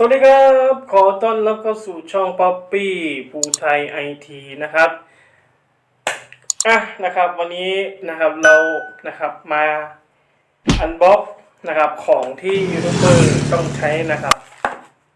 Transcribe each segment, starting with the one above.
สวัสดีครับ ขอต้อนรับเข้าสู่ช่องป๊อปปี้ภูไทยไอทีนะครับอะนะครับวันนี้นะครับเรานะครับมาอันบ็อกนะครับของที่ยูทูบเบอร์ต้องใช้นะครับ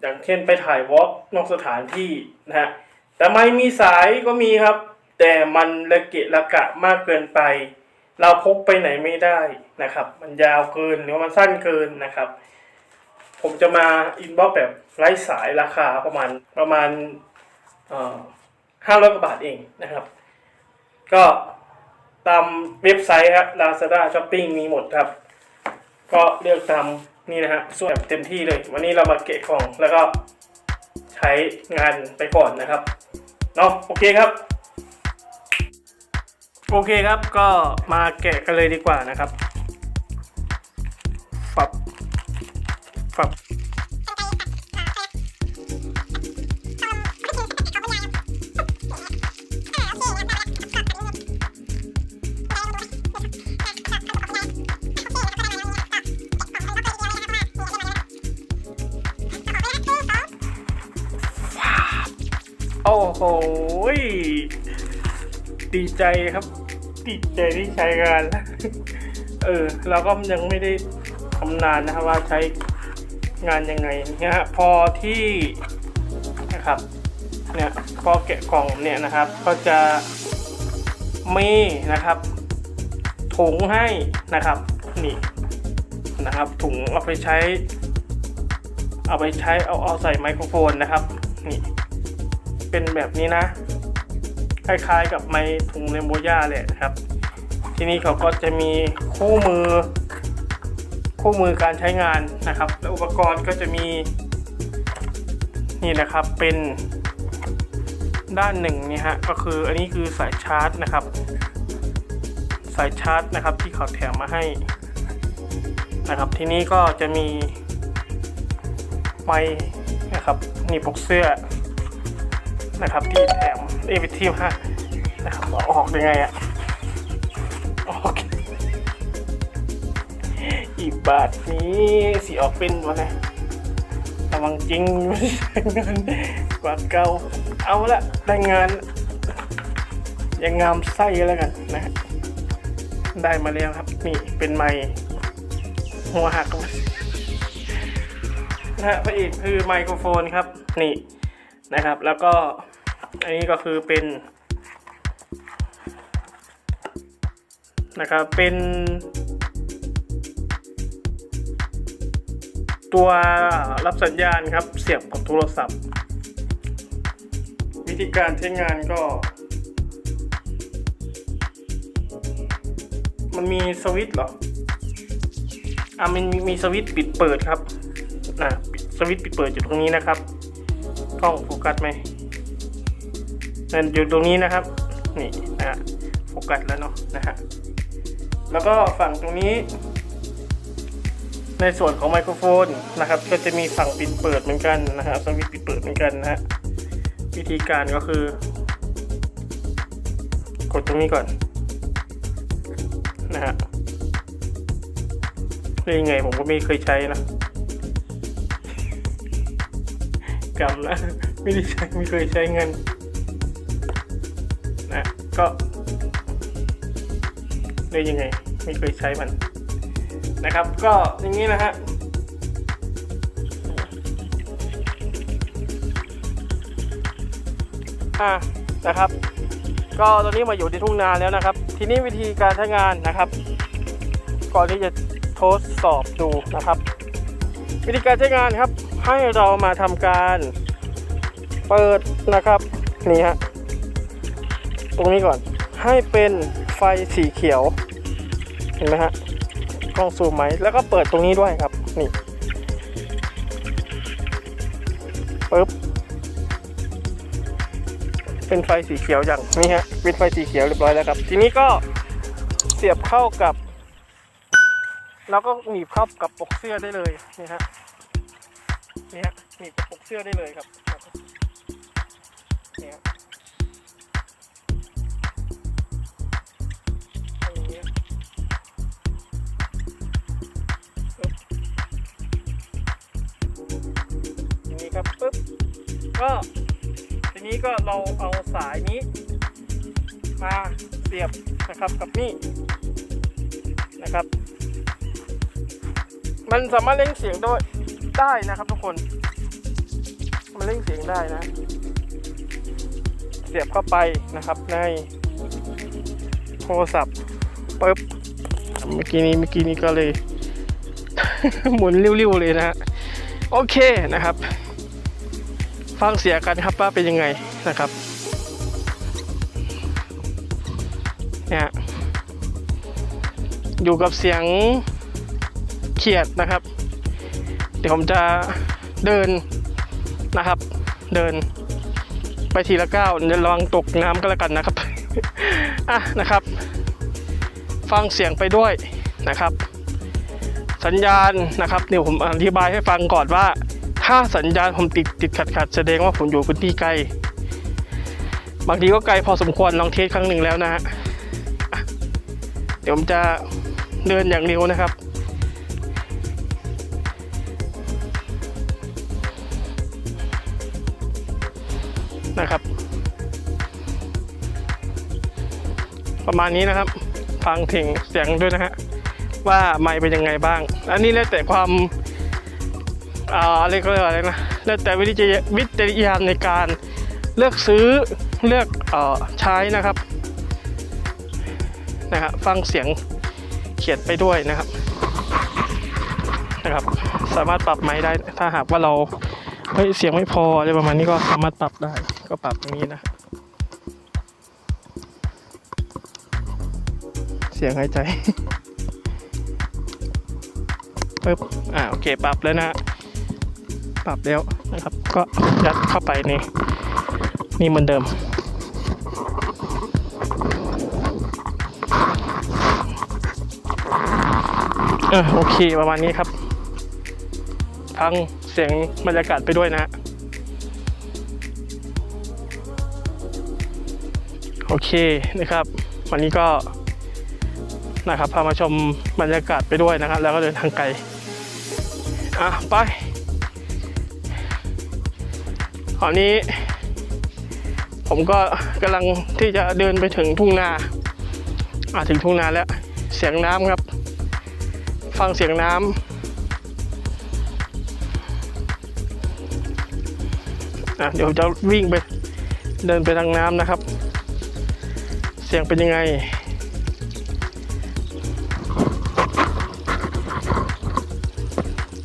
อย่างเช่นไปถ่ายวอล์กนอกสถานที่นะฮะแต่ไม่มีสายก็มีครับ แต่มันละเกะละกะมากเกินไป เราพกไปไหนไม่ได้นะครับ มันยาวเกินหรือว่ามันสั้นเกินนะครับ ผมจะมาอินบ็อกแบบไร้สายราคาประมาณประมาณห้าร้อยกว่าบาทเองนะครับ ก็ตามเว็บไซต์ครับ Lazada Shopping มีหมดครับ ก็เลือกตามนี่นะฮะส่วนเต็มที่เลย วันนี้เรามาเกะกล่องแล้วก็ใช้งานไปก่อนนะครับเนาะโอเคครับโอเคครับก็มาแกะกันเลยดีกว่านะครับ ฝับโอ้โห ดีใจครับ ดีใจที่ใช้งาน เออ เราก็ยังไม่ได้ทำนานนะครับว่าใช้ งานยังไงเนี่ยฮะพอที่นะครับเนี่ยพอแกะกล่องเนี่ยนะครับ ก็จะมีนะครับ ถุงให้นะครับนี่นะครับ ถุงเอาไปใช้ เอาไปใช้เอาเอาใส่ไมโครโฟนนะครับนี่เป็นแบบนี้นะ คล้ายๆกับไมถุงเลมโบย่าเลยนะครับ ที่นี่เขาก็จะมีคู่มือ คู่มือการใช้งานนะครับ และอุปกรณ์ก็จะมีนี่นะครับเป็นด้านหนึ่งนี่ฮะก็คืออันนี้คือสายชาร์จนะครับ สายชาร์จนะครับที่เขาแถมมาให้นะครับที่นี้ก็จะมีไม้นะครับนี่ปกเสื้อนะครับที่แถมเอวิทีมานะครับเอาออกยังไงอะโอเค อีกบาทนี้สีออกเป็นวะนะระวังจริงงานกว่าเก่าเอาละได้งาน ยังงามไส้แล้วกันนะฮะได้มาแล้วครับ นี่เป็นไม้หัวหักนะฮะพระเอกคือไมโครโฟนครับ นี่นะครับ แล้วก็อันนี้ก็คือเป็นนะครับเป็น ตัวรับสัญญาณครับเสียบกับโทรศัพท์ วิธีการใช้งานก็ มันมีสวิตช์เหรออะมันมีสวิตช์ปิดเปิดครับนะสวิตช์ปิดเปิดอยู่ตรงนี้นะครับกล้องโฟกัสไหมนั่นอยู่ตรงนี้นะครับ นี่นะฮะโฟกัสแล้วเนาะนะฮะแล้วก็ฝั่งตรงนี้ ในส่วนของไมโครโฟนนะครับ ก็จะมีฝั่งปิดเปิดเหมือนกันนะฮะสวิตช์ปิดเปิดเหมือนกันนะฮะวิธีการก็คือ กดตรงนี้ก่อนนะฮะได้ยังไงผมก็ไม่เคยใช้นะกรรมนะไม่ได้ใช้ไม่เคยใช้เงินนะก็ได้ยังไง ไม่เคยใช้มัน นะครับ ก็อย่างนี้นะฮะอ่านะครับ ก็ตอนนี้มาอยู่ที่ทุ่งนาแล้วนะครับ ทีนี้วิธีการใช้งานนะครับ ก่อนที่จะทดสอบดูนะครับ วิธีการใช้งานครับ ให้เรามาทำการเปิดนะครับนี่ฮะตรงนี้ก่อนให้เป็นไฟสีเขียว เห็นไหมฮะ กล้องซูมไหมแล้วก็เปิดตรงนี้ด้วยครับ นี่ปึ๊บเป็นไฟสีเขียวอย่างนี่ฮะเป็นไฟสีเขียวเรียบร้อยแล้วครับ ทีนี้ก็เสียบเข้ากับ แล้วก็หนีบเข้ากับปกเสื้อได้เลยนี่ฮะนี่ฮะหนีบกับปกเสื้อได้เลยครับนี่ฮะ นะครับปึ๊บก็ทีนี้ก็เราเอาสายนี้มาเสียบนะครับกับนี่นะครับ มันสามารถเล่งเสียงด้วยได้นะครับทุกคน มันเล่งเสียงได้นะ เสียบเข้าไปนะครับในโทรศัพท์ปึ๊บเมื่อกี้นี้เมื่อกี้นี้ก็เลย หมุนริ้วๆเลยนะฮะโอเคนะครับ ฟังเสียงกันครับว่าเป็นยังไงนะครับเนี่ยอยู่กับเสียงเขียดนะครับ เดี๋ยวผมจะเดินนะครับ เดินไปทีละก้าวเดี๋ยวระวังตกน้ำก็แล้วกันนะครับอะนะครับ ฟังเสียงไปด้วยนะครับ สัญญาณนะครับเดี๋ยวผมอธิบายให้ฟังก่อนว่า ถ้าสัญญาณผมติดติดขัดขัดแสดงว่าผมอยู่พื้นที่ไกล บางทีก็ไกลพอสมควรลองเทสครั้งหนึ่งแล้วนะฮะเดี๋ยวผมจะเดินอย่างเร็วนะครับนะครับ ประมาณนี้นะครับ ฟังถึงเสียงด้วยนะฮะว่าไมค์เป็นยังไงบ้าง อันนี้แล้วแต่ความ อะไรก็เรียกว่าอะไรนะแล้วแต่วิจารวิจารณญาณในการเลือกซื้อเลือกอใช้นะครับนะฮะฟังเสียงเขียนไปด้วยนะครับนะครับ สามารถปรับไมค์ได้ถ้าหากว่าเราเฮ้ยเสียงไม่พออะไรประมาณนี้ก็สามารถปรับได้ก็ปรับตรงนี้นะเสียงหายใจปึ๊บอ่าโอเคปรับแล้วนะ ปรับแล้วนะครับ ก็ยัดเข้าไปในนี่เหมือนเดิม เออโอเคประมาณนี้ครับฟังเสียงบรรยากาศไปด้วยนะโอเคนะครับ วันนี้ก็นะครับพามาชมบรรยากาศไปด้วยนะครับ แล้วก็เดินทางไกลอะไป ตอนนี้ ผมก็กำลังที่จะเดินไปถึงทุ่งนาอ่ถึงทุ่งนาแล้ว เสียงน้ำครับ ฟังเสียงน้ำเดี๋ยวจะวิ่งไปเดินไปทางน้ำนะครับ เสียงเป็นยังไง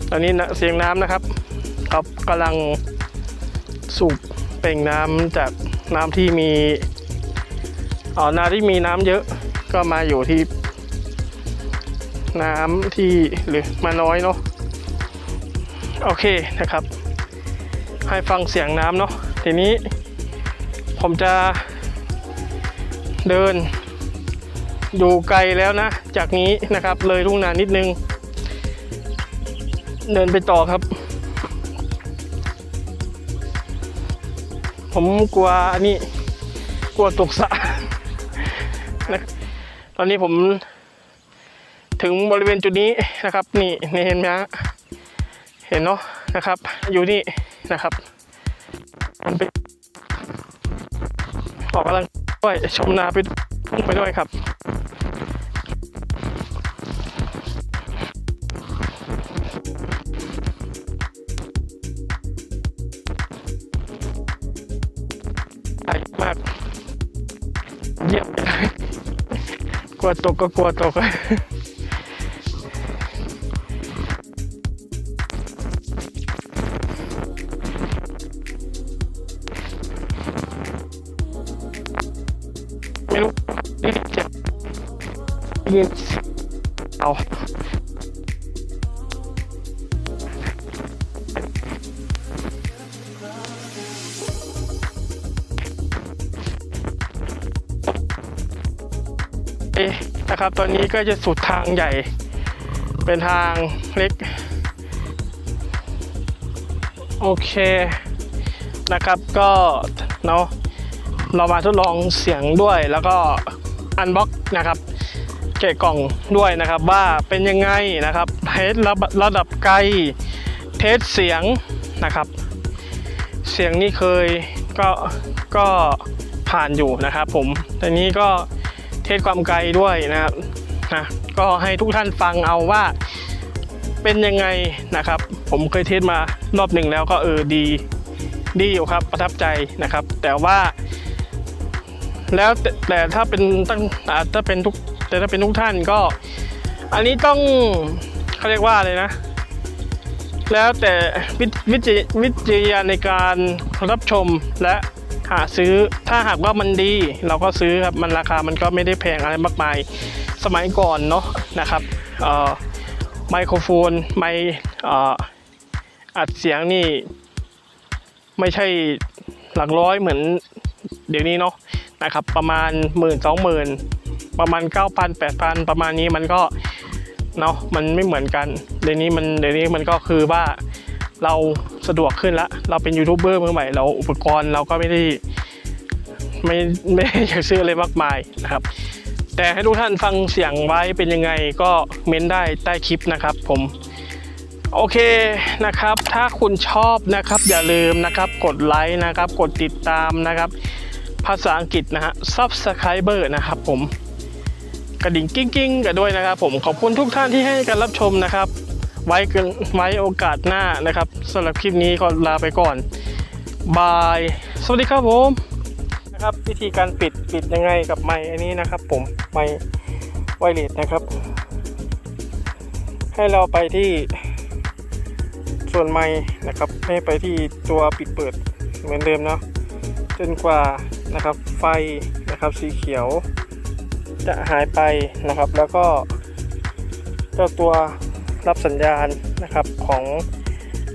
ตอนนี้เสียงน้ำนะครับครับกำลัง สูบเป่งน้ำจากน้ำที่มีอ๋อนาที่มีน้ำเยอะก็มาอยู่ที่ น้ำที่หรือมาน้อยเนาะโอเคนะครับ ให้ฟังเสียงน้ำเนาะทีนี้ผมจะเดินอยู่ไกลแล้วนะ จากนี้นะครับเลยทุ่งนานิดนึง เดินไปต่อครับ ผมกลัวอันนี้กลัวตกสะนะตอนนี้ผมถึงบริเวณจุดนี้นะครับ นี่นเห็นไหมฮะเห็นเนาะนะครับ อยู่นี่นะครับมันเป็นออกกำลังด้วยชมนาไปไปด้วยครับ ลัวตกก็กลัวตกไม่รู้ได้ยินเสียงได้ยินเอา นะครับ ตอนนี้ก็จะสุดทางใหญ่ เป็นทางเล็ก โอเคนะครับก็เนาะเรามาทดลองเสียงด้วยแล้วก็อันบ็อกนะครับ เกะกล่องด้วยนะครับว่าเป็นยังไงนะครับเทสระระดับไกลเทสเสียงนะครับ เสียงนี่เคยก็ก็ผ่านอยู่นะครับผมแต่นี้ก็ เทสความไกลด้วยนะครับนะก็ให้ทุกท่านฟังเอาว่าเป็นยังไงนะครับ ผมเคยเทสมารอบหนึ่งแล้วก็เออดีดีอยู่ครับประทับใจนะครับ แต่ว่า แล้วแต่แต่ถ้าเป็นตั้งถ้าเป็นทุกแต่ถ้าเป็นทุกท่านก็ อันนี้ต้องเขาเรียกว่าอะไรนะ แล้วแต่วิวิจวิจาในการรับชมและ หาซื้อถ้าหากว่ามันดี เราก็ซื้อครับมันราคามันก็ไม่ได้แพงอะไรมากมาย สมัยก่อนเนาะนะครับไมโครโฟนไม่อัดเสียงนี่ ไม่ใช่หลักร้อยเหมือนเดี๋ยวนี้เนาะนะครับประมาณหมื่นสองหมื่นประมาณเก้าพันแปดพันประมาณนี้มันก็เนาะมันไม่เหมือนกันเดี๋ยวนี้มันเดี๋ยวนี้มันก็คือว่า เราสะดวกขึ้นละเราเป็นยูทูบเบอร์มือใหม่เราอุปกรณ์เราก็ไม่ได้ไม่ไม่ได้อยากซื้ออะไรมากมายนะครับ แต่ให้ทุกท่านฟังเสียงไว้เป็นยังไงก็เม้นได้ใต้คลิปนะครับผมโอเคนะครับ ถ้าคุณชอบนะครับ อย่าลืมนะครับกดไลค์นะครับ กดติดตามนะครับ ภาษาอังกฤษนะฮะ subscriber นะครับผมกระดิ่งกิ้งกิ้งๆกันด้วยนะครับผมขอบคุณทุกท่านที่ให้การรับชมนะครับ ไว้กันไว้โอกาสหน้านะครับสำหรับคลิปนี้ก็ลาไปก่อนบาย สวัสดีครับผมนะครับวิธีการปิดปิดยังไงกับไมค์อันนี้นะครับ ผมไมค์ไวเลสนะครับ ให้เราไปที่ส่วนไมค์นะครับให้ไปที่ตัวปิดเปิดเหมือนเดิมเนาะจนกว่านะครับไฟนะครับสีเขียวจะหายไปนะครับ แล้วก็เจ้าตัว รับสัญญาณนะครับของ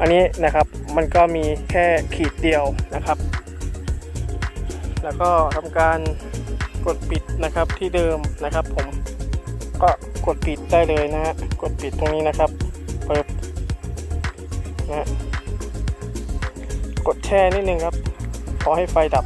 อันนี้นะครับมันก็มีแค่ขีดเดียวนะครับ แล้วก็ทำการกดปิดนะครับที่เดิมนะครับ ผมก็กดปิดได้เลยนะฮะกดปิดตรงนี้นะครับเปิดนะกดแช่นิดนึงครับขอให้ไฟดับ